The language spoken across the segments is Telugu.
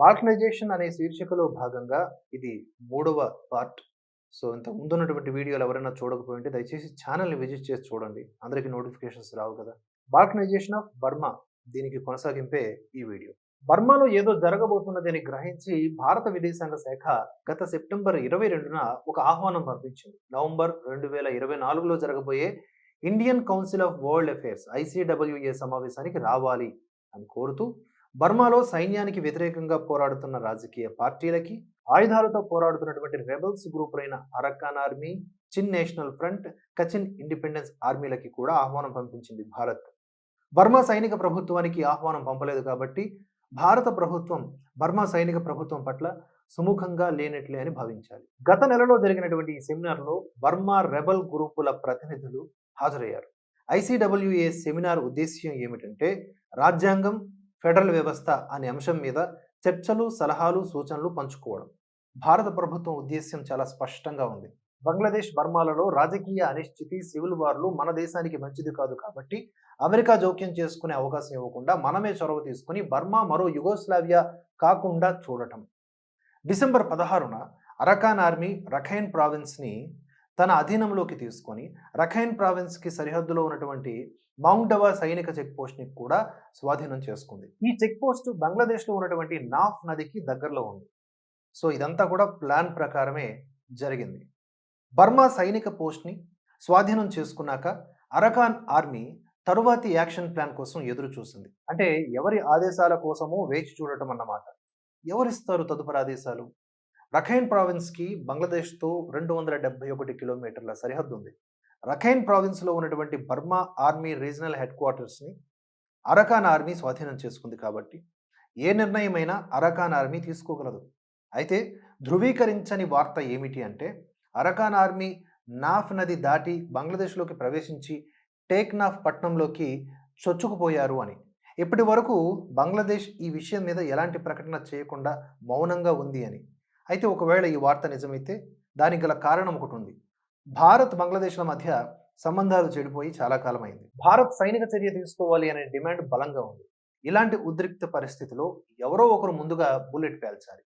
బాల్కనైజేషన్ అనే శీర్షికలో భాగంగా ఇది మూడవ పార్ట్. సో ఇంత ముందున్నటువంటి వీడియోలు ఎవరైనా చూడకపోయింటే దయచేసి ఛానల్ని విజిట్ చేసి చూడండి. అందరికీ నోటిఫికేషన్స్ రావు కదా. బాల్కనైజేషన్ ఆఫ్ బర్మా దీనికి కొనసాగింపే ఈ వీడియో. బర్మాలో ఏదో జరగబోతున్నదని గ్రహించి భారత విదేశాంగ శాఖ గత సెప్టెంబర్ ఇరవై రెండున ఒక ఆహ్వానం పంపించింది. నవంబర్ రెండు వేల ఇరవై నాలుగులో జరగబోయే Indian council of world affairs ICWA సమావేశానికి రావాలి అని కోరుతూ బర్మాలో సైన్యానికి వ్యతిరేకంగా పోరాడుతున్న రాజకీయ పార్టీలకి ఆయుధాలతో పోరాడుతున్నటువంటి rebels గ్రూపులైన Arakan army Chin national front Kachin independence ఆర్మీలకి కూడా ఆహ్వానం పంపించింది భారత్. బర్మా సైనిక ప్రభుత్వానికి ఆహ్వానం పంపలేదు కాబట్టి భారత ప్రభుత్వం బర్మా సైనిక ప్రభుత్వం పట్ల సుముఖంగా లేనట్లే అని భావించాలి. గత నెలలో జరిగినటువంటి ఈ సెమినార్లో బర్మా రెబల్ గ్రూపుల ప్రతినిధులు హాజరయ్యారు. ఐసీడబ్ల్యూఏ సెమినార్ ఉద్దేశ్యం ఏమిటంటే రాజ్యాంగం ఫెడరల్ వ్యవస్థ అనే అంశం మీద చర్చలు సలహాలు సూచనలు పంచుకోవడం. భారత ప్రభుత్వం ఉద్దేశ్యం చాలా స్పష్టంగా ఉంది. బంగ్లాదేశ్ బర్మాలలో రాజకీయ అనిశ్చితి సివిల్ వార్లు మన దేశానికి మంచిది కాదు కాబట్టి అమెరికా జోక్యం చేసుకునే అవకాశం ఇవ్వకుండా మనమే చొరవ తీసుకుని బర్మా మరో యుగోస్లావియా కాకుండా చూడటం. డిసెంబర్ పదహారున అరకాన్ ఆర్మీ రఖైన్ ప్రావిన్స్ని తన అధీనంలోకి తీసుకొని రఖైన్ ప్రావిన్స్కి సరిహద్దులో ఉన్నటువంటి మౌంటవా సైనిక చెక్ పోస్ట్ని కూడా స్వాధీనం చేసుకుంది. ఈ చెక్ పోస్ట్ బంగ్లాదేశ్లో ఉన్నటువంటి నాఫ్ నదికి దగ్గరలో ఉంది. సో ఇదంతా కూడా ప్లాన్ ప్రకారమే జరిగింది. బర్మా సైనిక పోస్ట్ని స్వాధీనం చేసుకున్నాక అరకాన్ ఆర్మీ తరువాతి యాక్షన్ ప్లాన్ కోసం ఎదురు చూసింది. అంటే ఎవరి ఆదేశాల కోసమో వేచి చూడటం అన్నమాట. ఎవరిస్తారు తదుపరి ఆదేశాలు? రఖైన్ ప్రావిన్స్కి బంగ్లాదేశ్తో రెండు వందల డెబ్బై ఒకటి కిలోమీటర్ల సరిహద్దు ఉంది. రఖైన్ ప్రావిన్స్లో ఉన్నటువంటి బర్మా ఆర్మీ రీజనల్ హెడ్ క్వార్టర్స్ని అరకాన్ ఆర్మీ స్వాధీనం చేసుకుంది కాబట్టి ఏ నిర్ణయమైనా అరకాన్ ఆర్మీ తీసుకోగలదు. అయితే ధృవీకరించని వార్త ఏమిటి అంటే అరకాన్ ఆర్మీ నాఫ్ నది దాటి బంగ్లాదేశ్లోకి ప్రవేశించి టేక్నాఫ్ పట్టణంలోకి చొచ్చుకుపోయారు అని. ఇప్పటి వరకు బంగ్లాదేశ్ ఈ విషయం మీద ఎలాంటి ప్రకటన చేయకుండా మౌనంగా ఉంది అని. అయితే ఒకవేళ ఈ వార్త నిజమైతే దానికి గల కారణం ఒకటి ఉంది భారత్ బంగ్లాదేశ్ల మధ్య సంబంధాలు చెడిపోయి చాలా కాలం అయింది భారత్ సైనిక చర్య తీసుకోవాలి అనే డిమాండ్ బలంగా ఉంది. ఇలాంటి ఉద్రిక్త పరిస్థితిలో ఎవరో ఒకరు ముందుగా బుల్లెట్ పేల్చాలి.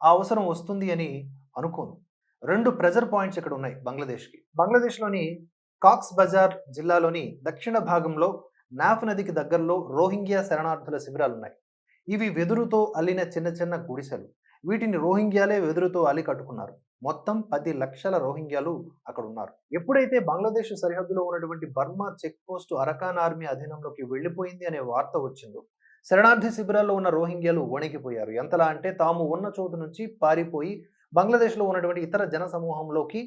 ఆ అవసరం వస్తుంది అని అనుకోను. రెండు ప్రెజర్ పాయింట్స్ ఇక్కడ ఉన్నాయి బంగ్లాదేశ్కి. బంగ్లాదేశ్లోని కాక్స్ బజార్ జిల్లాలోని దక్షిణ భాగంలో నాఫ్ నదికి దగ్గరలో రోహింగ్యా శరణార్థుల శిబిరాలు ఉన్నాయి ఇవి వెదురుతో అల్లిన చిన్న చిన్న గుడిసెలు. వీటిని రోహింగ్యాలే వెదురుతో అల్లి కట్టుకున్నారు. మొత్తం పది లక్షల రోహింగ్యాలు అక్కడ ఉన్నారు. ఎప్పుడైతే బంగ్లాదేశ్ సరిహద్దులో ఉన్నటువంటి Burma check post Arakan army అధీనంలోకి వెళ్ళిపోయింది అనే వార్త వచ్చిందో శరణార్థి శిబిరాల్లో ఉన్న రోహింగ్యాలు వణికిపోయారు. ఎంతలా అంటే తాము ఉన్న చోటు నుంచి పారిపోయి బంగ్లాదేశ్లో ఉన్నటువంటి ఇతర జన సమూహంలోకి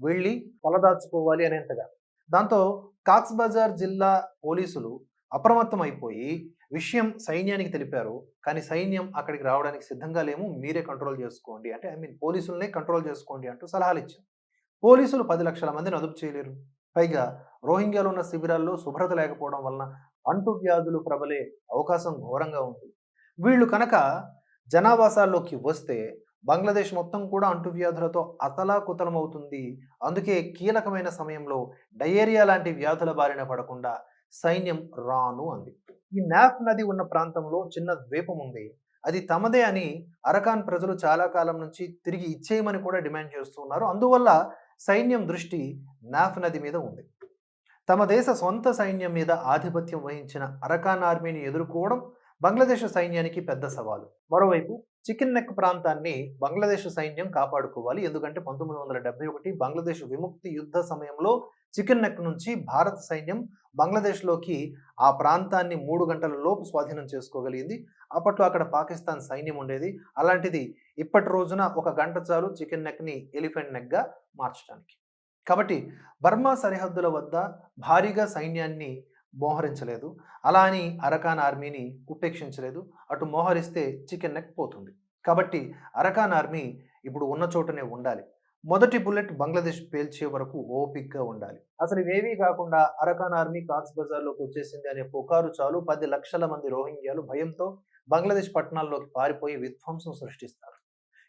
వెళ్ళి తలదాచుకోవాలి అనేంతగా. దాంతో కాక్స్ బజార్ జిల్లా పోలీసులు అప్రమత్తం అయిపోయి విషయం సైన్యానికి తెలిపారు. కానీ సైన్యం అక్కడికి రావడానికి సిద్ధంగా లేము. మీరే కంట్రోల్ చేసుకోండి. అంటే ఐ మీన్ పోలీసులనే కంట్రోల్ చేసుకోండి అంటూ సలహాలు ఇచ్చారు. పోలీసులు పది లక్షల మందిని అదుపు చేయలేరు. పైగా రోహింగ్యాలు ఉన్న శిబిరాల్లో శుభ్రత లేకపోవడం వలన అంటు వ్యాధులు ప్రబలే అవకాశం ఘోరంగా ఉంది. వీళ్ళు కనుక జనావాసాల్లోకి వస్తే బంగ్లాదేశ్ మొత్తం కూడా అంటువ్యాధులతో అతలాకుతలమవుతుంది. అందుకే కీలకమైన సమయంలో డయేరియా లాంటి వ్యాధుల బారిన పడకుండా సైన్యం రాను అంది. ఈ నాఫ్ నది ఉన్న ప్రాంతంలో చిన్న ద్వీపం ఉంది. అది తమదే అని అరకాన్ ప్రజలు చాలా కాలం నుంచి తిరిగి ఇచ్చేయమని కూడా డిమాండ్ చేస్తున్నారు అందువల్ల సైన్యం దృష్టి నాఫ్ నది మీద ఉంది. తమ దేశ సొంత సైన్యం మీద ఆధిపత్యం వహించిన అరకాన్ ఆర్మీని ఎదుర్కోవడం బంగ్లాదేశ్ సైన్యానికి పెద్ద సవాలు. మరోవైపు చికెన్ నెక్ ప్రాంతాన్ని బంగ్లాదేశ్ సైన్యం కాపాడుకోవాలి. ఎందుకంటే పంతొమ్మిది వందల డెబ్బై ఒకటి బంగ్లాదేశ్ విముక్తి యుద్ధ సమయంలో చికెన్ నెక్ నుంచి భారత సైన్యం బంగ్లాదేశ్లోకి ఆ ప్రాంతాన్ని మూడు గంటల లోపు స్వాధీనం చేసుకోగలిగింది. అప్పట్లో అక్కడ పాకిస్తాన్ సైన్యం ఉండేది. అలాంటిది ఇప్పటి రోజున ఒక గంట చాలు చికెన్ నెక్ని ఎలిఫెంట్ నెక్గా మార్చడానికి. కాబట్టి బర్మా సరిహద్దుల వద్ద భారీగా సైన్యాన్ని మోహరించలేదు. అలా అని అరకాన్ ఆర్మీని ఉపేక్షించలేదు అటు మోహరిస్తే చికెన్ నెక్ పోతుంది. కాబట్టి అరకాన్ ఆర్మీ ఇప్పుడు ఉన్న చోటనే ఉండాలి. మొదటి బుల్లెట్ బంగ్లాదేశ్ పేల్చే వరకు ఓపిక్గా ఉండాలి. అసలు ఇవేవీ కాకుండా అరకాన్ ఆర్మీ కాక్స్ బజార్లోకి వచ్చేసింది అనే పుకారు చాలు. పది లక్షల మంది రోహింగ్యాలు భయంతో బంగ్లాదేశ్ పట్టణాల్లోకి పారిపోయి విధ్వంసం సృష్టిస్తారు.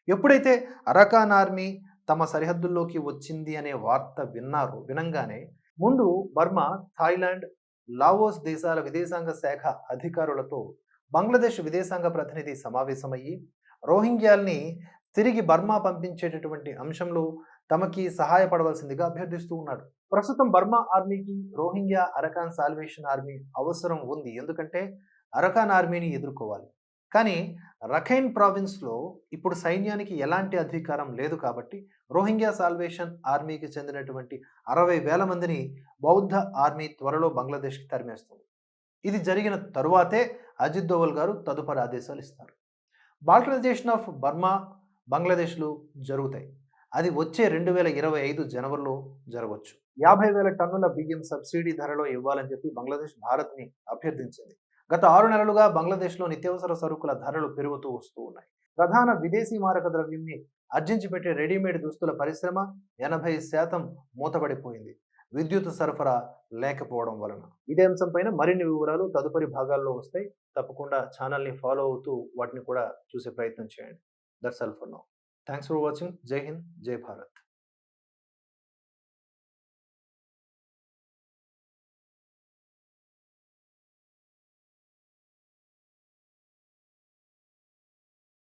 ఎప్పుడైతే అరకాన్ ఆర్మీ తమ సరిహద్దుల్లోకి వచ్చింది అనే వార్త విన్నారు వినంగానే ముందు బర్మా థాయిలాండ్ లావోస్ దేశాల విదేశాంగ శాఖ అధికారులతో బంగ్లాదేశ్ విదేశాంగ ప్రతినిధి సమావేశమయ్యి రోహింగ్యాల్ని తిరిగి బర్మా పంపించేటటువంటి అంశంలో తమకి సహాయపడవలసిందిగా అభ్యర్థిస్తూ ఉన్నాడు. ప్రస్తుతం బర్మా ఆర్మీకి రోహింగ్యా అరకాన్ సాల్వేషన్ ఆర్మీ అవసరం ఉంది. ఎందుకంటే అరకాన్ ఆర్మీని ఎదుర్కోవాలి. కానీ రఖైన్ ప్రావిన్స్లో ఇప్పుడు సైన్యానికి ఎలాంటి అధికారం లేదు కాబట్టి రోహింగ్యా సాల్వేషన్ ఆర్మీకి చెందినటువంటి అరవై వేల మందిని బౌద్ధ ఆర్మీ త్వరలో బంగ్లాదేశ్కి తరిమేస్తుంది. ఇది జరిగిన తరువాతే అజిత్ దోవల్ గారు తదుపరి ఆదేశాలు ఇస్తారు. బాల్కనైజేషన్ ఆఫ్ బర్మా బంగ్లాదేశ్లు జరుగుతాయి. అది వచ్చే రెండు వేల ఇరవై ఐదు జనవరిలో జరగవచ్చు. యాభై వేల టన్నుల బియ్యం సబ్సిడీ ధరలో ఇవ్వాలని చెప్పి బంగ్లాదేశ్ భారత్ని అభ్యర్థించింది. గత ఆరు నెలలుగా బంగ్లాదేశ్లో నిత్యావసర సరుకుల ధరలు పెరుగుతూ వస్తూ ఉన్నాయి. ప్రధాన విదేశీ మారక ద్రవ్యంని అర్జించి పెట్టే రెడీమేడ్ దుస్తుల పరిశ్రమ ఎనభై శాతం మూతపడిపోయింది. విద్యుత్ సరఫరా లేకపోవడం వలన. ఇదే అంశంపైన మరిన్ని వివరాలు తదుపరి భాగాల్లో వస్తాయి. తప్పకుండా ఛానల్ని ఫాలో అవుతూ వాటిని కూడా చూసే ప్రయత్నం చేయండి. That's all for now. Thanks for watching. Jai Hind. Jai Bharat.